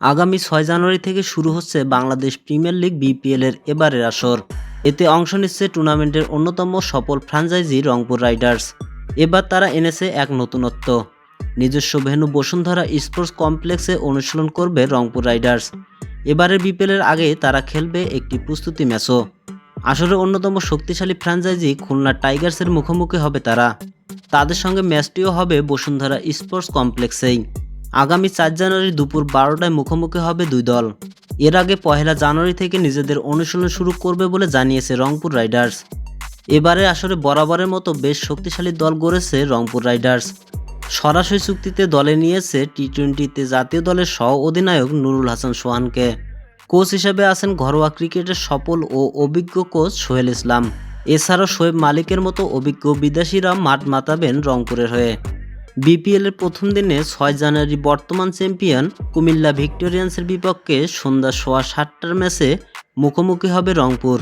আগামী ছয় জানুয়ারি থেকে শুরু হচ্ছে বাংলাদেশ প্রিমিয়ার লিগ বিপিএল এর এবারের আসর। এতে অংশ নিচ্ছে টুর্নামেন্টের অন্যতম সফল ফ্রাঞ্চাইজি রংপুর রাইডার্স। এবার তারা এনেছে এক নতুনত্ব। নিজস্ব ভেন্যু বসুন্ধরা স্পোর্টস কমপ্লেক্সে অনুশীলন করবে রংপুর রাইডার্স। এবারের বিপিএল এর আগে তারা খেলবে একটি প্রস্তুতি ম্যাচও। আসলে অন্যতম শক্তিশালী ফ্র্যাঞ্চাইজি খুলনা টাইগার্সের মুখোমুখি হবে তারা। তাদের সঙ্গে ম্যাচটিও হবে বসুন্ধরা স্পোর্টস কমপ্লেক্সেই। আগামী চার জানুয়ারি দুপুর বারোটায় মুখোমুখি হবে দুই দল। এর আগে পহেলা জানুয়ারি থেকে নিজেদের অনুশীলন শুরু করবে বলে জানিয়েছে রংপুর রাইডার্স। এবারে আসলে বরাবরের মতো বেশ শক্তিশালী দল গড়েছে রংপুর রাইডার্স। সরাসরি চুক্তিতে দলে নিয়েছে টি টোয়েন্টিতে জাতীয় দলের সহ অধিনায়ক নুরুল হাসান সোহানকে। কোচ হিসেবে আছেন ঘরোয়া ক্রিকেটের সফল ও অভিজ্ঞ কোচ সোহেল ইসলাম। এছাড়াও শোয়েব মালিকের মতো অভিজ্ঞ বিদেশিরা মাঠ মাতাবেন রংপুরের হয়ে। বিপিএল এর প্রথম দিনে ছয় জানুয়ারি বর্তমান চ্যাম্পিয়ন কুমিল্লা ভিক্টোরিয়ান্সের বিপক্ষে সন্ধ্যা সোয়া সাতটার ম্যাচে মুখোমুখি হবে রংপুর।